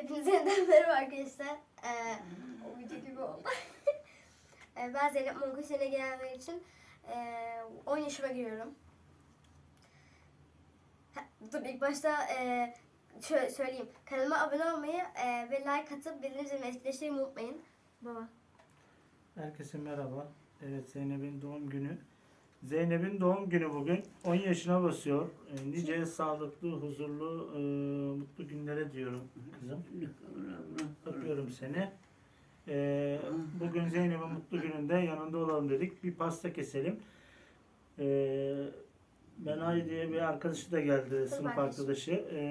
Hepinize yeniden merhaba arkadaşlar. Ee, o video gibi oldu. Ee, ben Zeynep Monku sene gelenler için ee, 10 yaşıma giriyorum. Ha, dur ilk başta ee, şöyle söyleyeyim. Kanalıma abone olmayı ee, ve like atıp bildirim zilini etkileştirmeyi unutmayın. Baba. Herkese merhaba. Evet Zeynep'in doğum günü. Zeynep'in doğum günü bugün. 10 yaşına basıyor. E, nice sağlıklı, huzurlu, e, mutlu günlere diyorum kızım. Öpüyorum seni. E, bugün Zeynep'in mutlu gününde yanında olalım dedik. Bir pasta keselim. E, Benay diye bir arkadaşı da geldi, sınıf arkadaşı. E,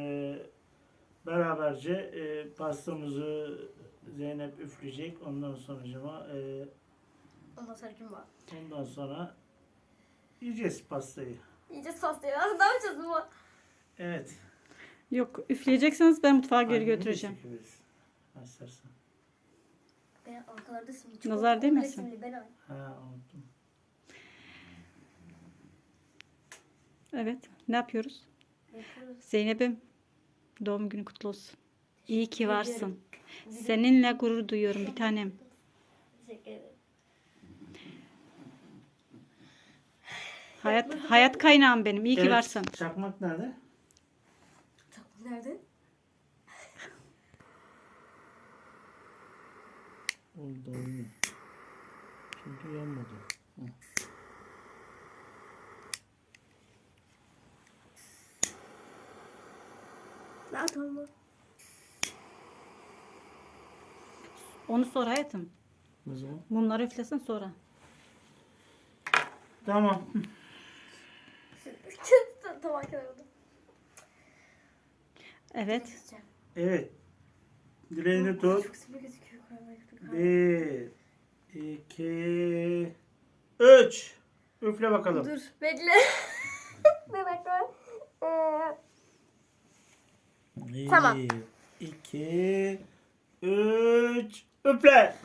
beraberce e, pastamızı Zeynep üfleyecek. Ondan sonra e, Ondan sonra kim var? Ondan sonra yiyeceğiz pastayı. Yiyeceğiz pastayı. Aslında ne yapacağız baba? Evet. Yok üfleyecekseniz ben mutfağa geri Annemi de götüreceğim. çekeriz. İstersen. Ben arkalardasın. Nazar değmesin. Resimli, Ben ay. Ha unuttum. Evet. Ne yapıyoruz? Yapıyoruz. Zeynep'im doğum günü kutlu olsun. İyi ki varsın. Seninle gurur duyuyorum bir tanem. Teşekkür ederim. Hayat hayat kaynağım benim. İyi ki Evet, varsın. Çakmak nerede? Çok nerede? Oldu olmuyor. Çünkü yanmadı. Hı. Ne atalım Onu sonra hayatım. Ne zaman? Mumları üflesin sonra. Tamam. tamam kenarda. Evet. Evet. Dileğini tut. Çok gözüküyor. Bir, iki, üç. Üfle bakalım. Dur bekle. Bir dakika. Ee, Bir, Tamam. iki, üç. Üfle.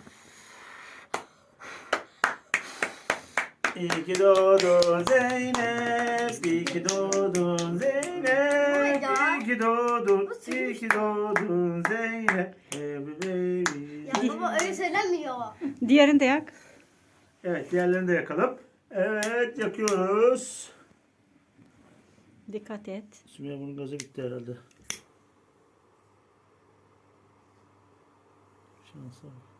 İyi ki doğdun Zeynep, iyi ki doğdun Zeynep, ya. iyi ki doğdun, iyi ki doğdun Zeynep, baby baby. ya baba öyle söylenmiyor. Diğerini de yak. Evet, diğerlerini de yakalım. Evet, yakıyoruz. Dikkat et. Sümeyye bunun gazı bitti herhalde. Şansa bak.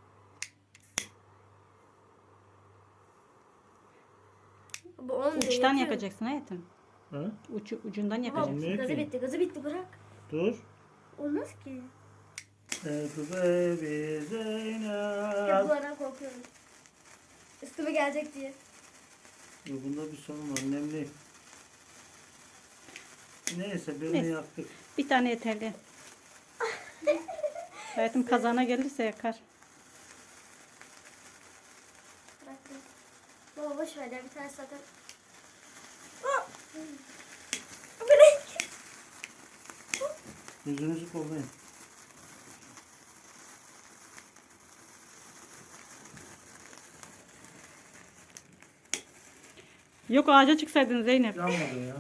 Bu olmuyor. Uçtan yakacaksın hayatım. Ha? Ucu, ucundan yakacaksın. Olmuyor gazı ki. bitti gazı bitti bırak. Dur. Olmaz ki. Happy baby Hep Zeynep. bunlardan korkuyorum. Üstüme gelecek diye. Dur, Bunda bir sorun var. Nemli. Neyse birini Neyse. yaktık. Bir tane yeterli. hayatım kazana gelirse yakar. Bıraktım. Baba boş ver ya bir tane zaten. Yüzünüzü kollayın. Yok ağaca çıksaydın Zeynep. Yanmadı ya.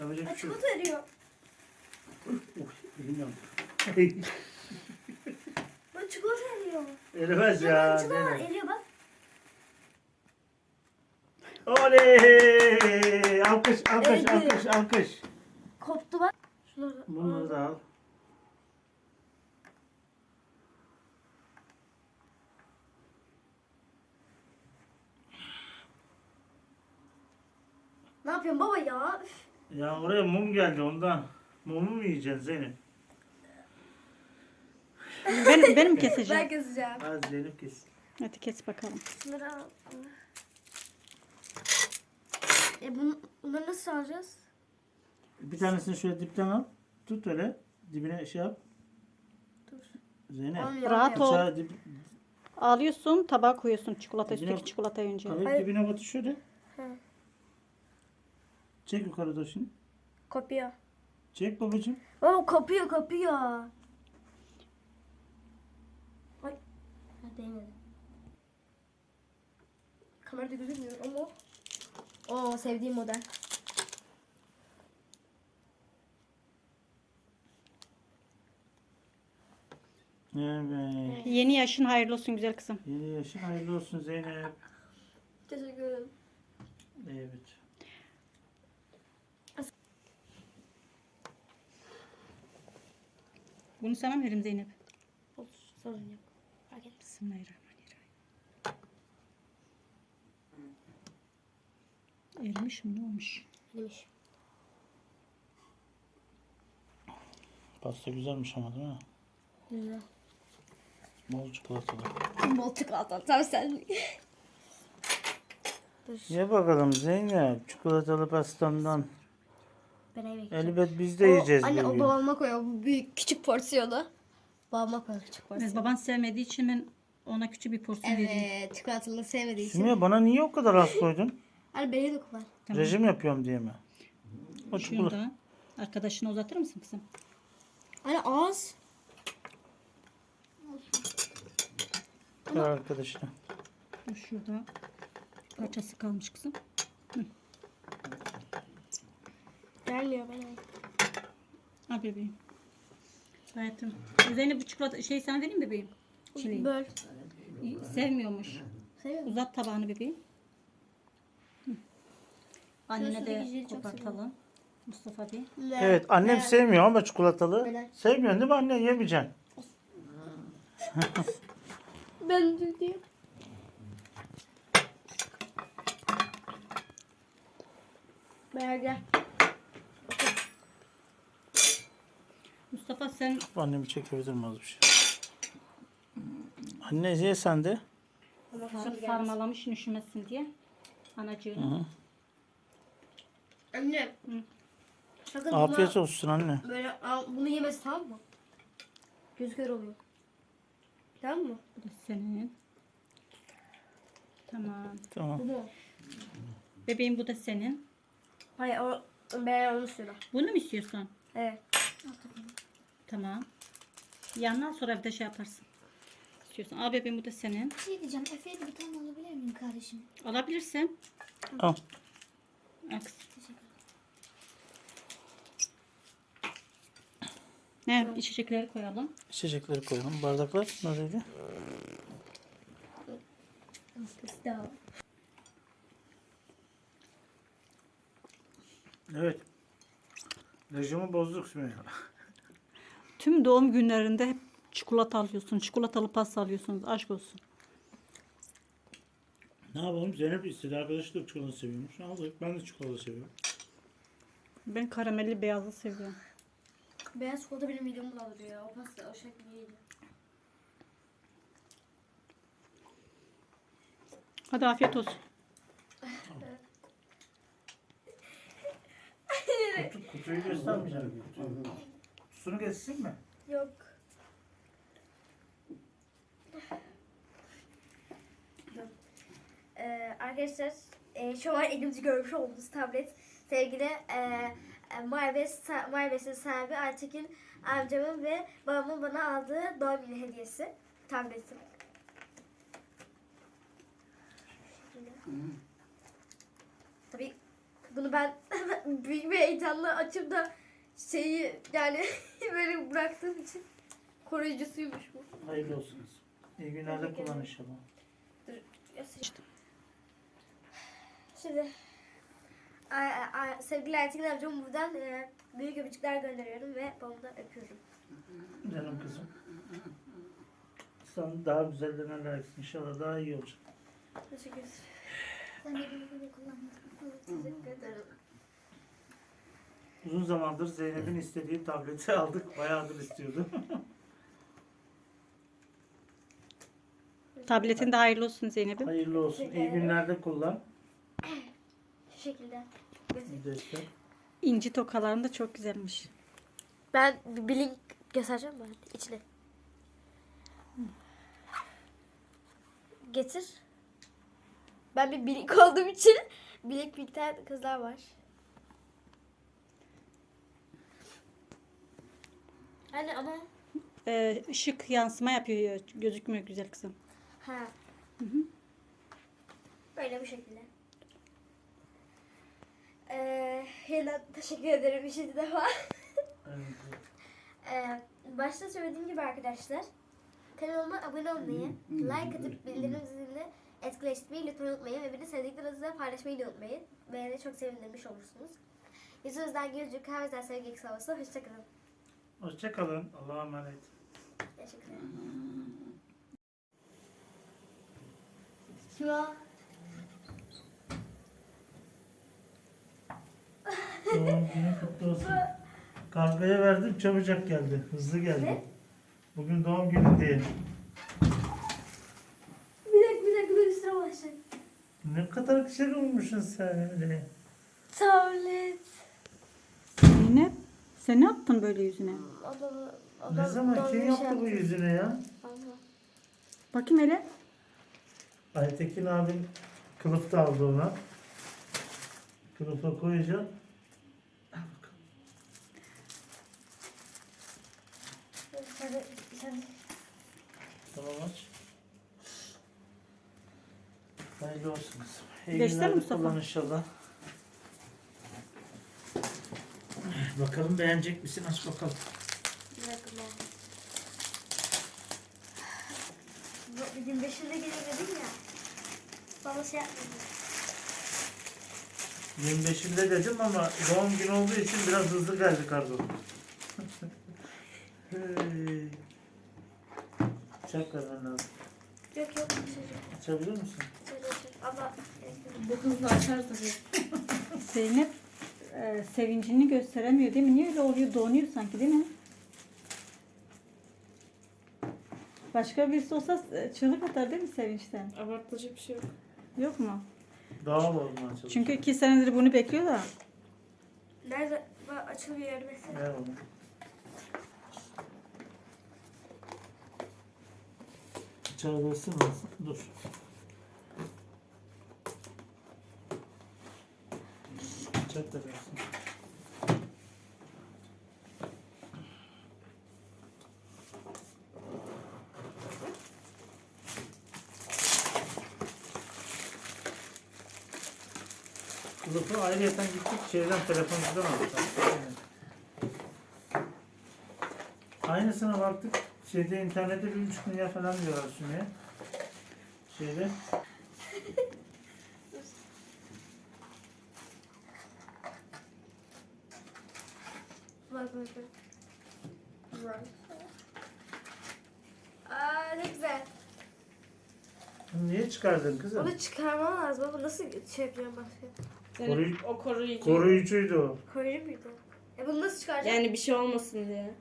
Yapacak bir şey yok. eriyor. Uf, elim yandı. Bak çikolata eriyor. Erimez ya. Yalancı da Zeynep. eriyor bak. Oley! Alkış, alkış, Evet. alkış, alkış. Koptu bak. Şunları. Bunları da al. Ne yapıyorsun baba ya? Üf. Ya oraya mum geldi ondan. Mumu mu yiyeceksin Zeynep? Benim, benim Ben keseceğim. keseceğim. Hadi Zeynep kes. Hadi kes bakalım. Şunları al. E bunu, bunları nasıl alacağız? Bir tanesini şöyle dipten al. Tut öyle. Dibine şey yap. Dur. Zeynep. Olmuyor. Rahat ol. Bıçağı dip, Alıyorsun tabağa koyuyorsun çikolata Dibine- üstteki çikolatayı önce. alıp Hayır. dibine batır şöyle. He. Çek yukarı da şimdi. Kopuyor. Çek babacığım. Oo kopuyor kopuyor. Ay. Ha, değmedi. Kamerada gözükmüyor ama. Oo sevdiğim model. Evet. Yeni yaşın hayırlı olsun güzel kızım. Yeni yaşın hayırlı olsun Zeynep. Teşekkür ederim. Evet. Bunu sana mı vereyim Zeynep? Olur. Sorun yok. Fark etmez. Bismillahirrahmanirrahim. Erimiş mi ne olmuş? Neymiş? Pasta güzelmiş ama değil mi? Güzel. Bol çikolatalı. Bol çikolata. Tam sen. Ye bakalım Zeynep. Çikolatalı pastamdan. Ben. Elbet biz de O- yiyeceğiz Anne o babama koyuyor. Bu büyük küçük porsiyonu. Babama koyuyor küçük Evet, porsiyonu. baban sevmediği için ben ona küçük bir porsiyon vereyim. Evet. Çikolatalı sevmediği için. Sümeyye bana niye o kadar az koydun? Beni de kullan. Tamam. Rejim yapıyorum diye mi? O çikolata. da arkadaşına uzatır mısın kızım? Anne az. Ver arkadaşına. Dur Şurada parçası kalmış kızım. Gelmiyor bana. Al bebeğim. Hayatım. Zeynep bu çikolata şey sana vereyim bebeğim. Çileği. Böl. Sevmiyormuş. Seviyor musun? Uzat tabağını bebeğim. Hı. Annene de kopartalım. Mustafa Bey. Evet annem sevmiyor ama çikolatalı. Sevmiyorsun değil mi anne? Yemeyeceksin. Ben de diyeyim. Meğer gel. Mustafa sen Annemi çekebilir mi az bir şey? Anne ye sen de. sar- sarmalamış üşümesin diye. Anacığını. Anne. Hı. Sakın Afiyet buna olsun anne. böyle al, bunu yemesi tamam mı? Göz kör oluyor. Tamam mı? Bu da senin. Tamam. Tamam. Bu mu? Bebeğim bu da senin. Hayır o ben onu söyle. Bunu mu istiyorsun? Evet. Tamam. Yandan sonra bir de şey yaparsın. İstiyorsan. Al bebeğim bu da senin. Bir şey diyeceğim. Efe'ye de bir tane alabilir miyim kardeşim? Alabilirsin. Al. Al kızım. Ne içecekleri koyalım. İçecekleri koyalım. Bardaklar neredeydi? Evet. Rejimi bozduk Sümeyye. Tüm doğum günlerinde hep çikolata alıyorsun. Çikolatalı pasta alıyorsunuz. Aşk olsun. Ne yapalım? Zeynep istedi. Arkadaşı da çikolata seviyormuş. Aldık. Ben de çikolata seviyorum. Ben karamelli beyazı seviyorum. Beyaz çikolata benim midemi bulandırıyor ya. O pasta o şekli değil. Hadi afiyet olsun. Kutu, kutuyu göstermeyeceğim. Kutuyu. Kutusunu geçsin mi? Yok. Ee, arkadaşlar e, şu an elimizde görmüş olduğunuz tablet sevgili e, Maybes'in sahibi Aytekin amcamın ve babamın bana aldığı doğum günü hediyesi tabletim. Tabii bunu ben büyük bir heyecanla açıp da şeyi yani böyle bıraktığım için koruyucusuymuş bu. Hayırlı olsun. İyi günlerde kullan inşallah. Şimdi ay, ay, sevgili Ertekin amcama buradan e, büyük öpücükler gönderiyorum ve babamı da öpüyorum. Canım kızım. Sen daha güzellerine layıksın. İnşallah daha iyi olacak. Teşekkür ederim. Sen de bunu kullandın. Teşekkür ederim. Uzun zamandır Zeynep'in istediği tableti aldık. Bayağıdır istiyordu. Tabletin de hayırlı olsun Zeynep'im. Hayırlı olsun. İyi günlerde kullan. Şu şekilde. Destek. İnci tokaların da çok güzelmiş. Ben bir link göstereceğim mi? İçine. Getir. Ben bir bilink olduğum için bilink bilkten kızlar var. Anne ama Ee, ışık yansıma yapıyor. Gözükmüyor güzel kızım. ha. Böyle bu şekilde. Ee, teşekkür ederim işin defa. Evet. Ee, başta söylediğim gibi arkadaşlar Kanalıma abone olmayı, like atıp bildirim zilini etkileştirmeyi lütfen unutmayın. Ve beni sevdiklerinizle paylaşmayı da unutmayın. Beni çok sevindirmiş olursunuz. Yüzünüzden gülücük, herkesten sevgi eksik olsun. Hoşçakalın. Hoşçakalın. Allah'a emanet. Teşekkür ederim. Doğum günü kutlu olsun. Kargaya verdim çabucak geldi. Hızlı geldi. Ne? Bugün doğum günü diye. Bir dakika bir dakika bir üstüne başlayın. Ne kadar güzel olmuşsun sen öyle. Tablet. Zeynep sen ne yaptın böyle yüzüne? Abla, Ne zaman kim yaptı bu yüzüne ya? Bakayım hele. Aytekin abim kılıf da aldı ona. Kılıfa koyacağım. Al bakalım. Hadi. Tamam aç. Hayırlı olsun kızım. İyi Geçti mi günler Mustafa? kullan inşallah. Bakalım beğenecek misin? Aç bakalım. Bir dakika ben. Bu 25'inde gelir dedim ya. Bana şey yapmadı. 25'inde dedim ama doğum günü olduğu için biraz hızlı geldi kargo. Çak vermen lazım. Yok yok çocuk. Açabilir misin? Çocuk. Ama Bu hızla açar tabii. Zeynep e, sevincini gösteremiyor değil mi? Niye öyle oluyor? Donuyor sanki değil mi? Başka birisi olsa e, çığlık atar değil mi sevinçten? Abartılacak bir şey yok. Yok mu? Doğal olmaya çalışıyor. Çünkü iki senedir bunu bekliyor da. nerede Bak, açılıyor yardım etsene. Ver onu. Bıçağı versin. Dur. Bıçak da versin. Kılıfı ayrıyeten gittik şeyden telefoncudan aldık. Aynısına baktık. Şeyde internette bir buçuk milyar falan diyorlar Sümeyye. Şeyde. Bak bak bak. Bak. Aa ne güzel. Niye çıkardın kızım? Onu çıkarman lazım ama nasıl şey yapacağım başka? Yani Koruy- o koruyucu. Koruyucuydu o. Koyucu muydu? E bunu nasıl çıkaracağım? Yani bir şey olmasın diye.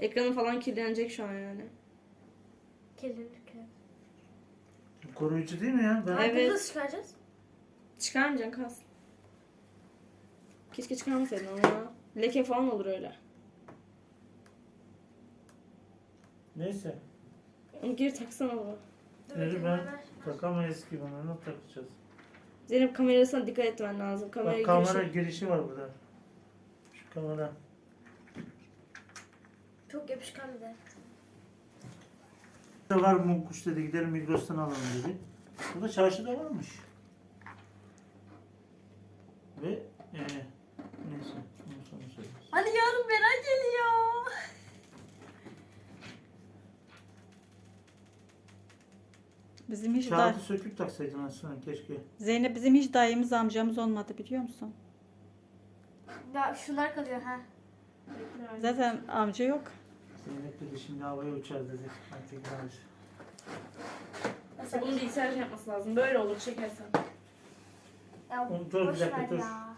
Ekranı falan kirlenecek şu an yani. Kirlenir ki. Koruyucu değil mi ya? Ben... Evet. Bunu nasıl çıkaracağız? Çıkarmayacaksın kas. Keşke çıkarmasaydın ama. Leke falan olur öyle. Neyse. Onu geri taksana baba. Eri ben takamayız ki bunu. Nasıl takacağız? Zeynep kamerasına dikkat etmen lazım. Kamera, Bak kamera girişi- girişi var burada. Şu kamera. Çok yapışkan bir de. Var mum kuş dedi gidelim Migros'tan alalım dedi. Bu da çarşıda varmış. Ve e, neyse. Sonra söyleriz. Hani yarın Beren geliyor. Bizim hiç Kağıdı da söküp taksaydın aslında keşke. Zeynep bizim hiç dayımız amcamız olmadı biliyor musun? Ya şunlar kalıyor ha. Zaten amca yok. Zeynep dedi şimdi havaya uçar dedi. Artık gelmiş. Mesela bunu bilgisayar şey yapması lazım. Böyle olur çekersen. Ya Oğlum dur, bir boş dakika, ver dur. ya.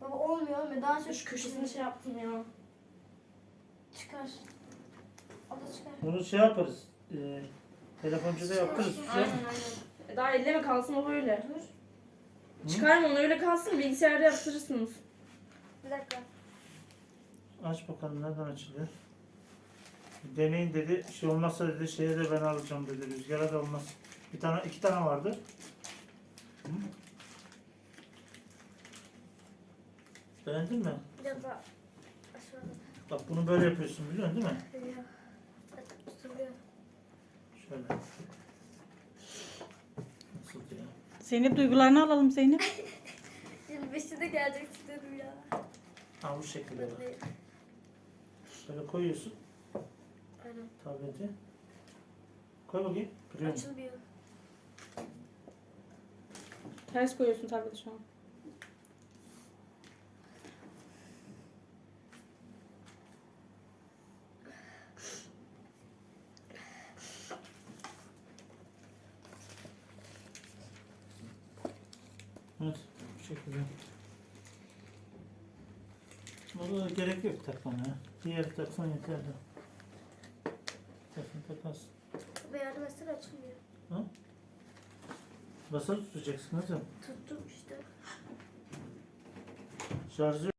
Baba olmuyor olmuyor. Daha çok Şu köşesini şey yaptım ya. çıkar. O da çıkar. Bunu şey yaparız. E, telefoncuda yaparız. Aynen aynen. E, Daha elleme kalsın o böyle. Dur. Çıkarma onu öyle kalsın bilgisayarda yaptırırsınız. Bir dakika. Aç bakalım nereden açılıyor. Deneyin dedi. Şey olmazsa dedi şeye de ben alacağım dedi. Rüzgara da olmaz. Bir tane iki tane vardı. Hı? Beğendin mi? Biraz daha aşağıda. Bak bunu böyle yapıyorsun biliyorsun değil mi? Tutuluyor. Şöyle. Nasıl ya? Zeynep duygularını alalım Zeynep. Şimdi beşi de gelecek istedim ya. Ha bu şekilde bak. Böyle koyuyorsun. Aynen. Tableti. Koy bakayım. Kırıyor mu? Açılmıyor. Ters koyuyorsun tableti şu an. Evet. Bu şekilde. Burada gerek yok takmana. Diğer taksan yeter de. Taksan takarsın. Ve yardım etsene açılmıyor. Basılı tutacaksın kızım. Tuttum işte. Şarjı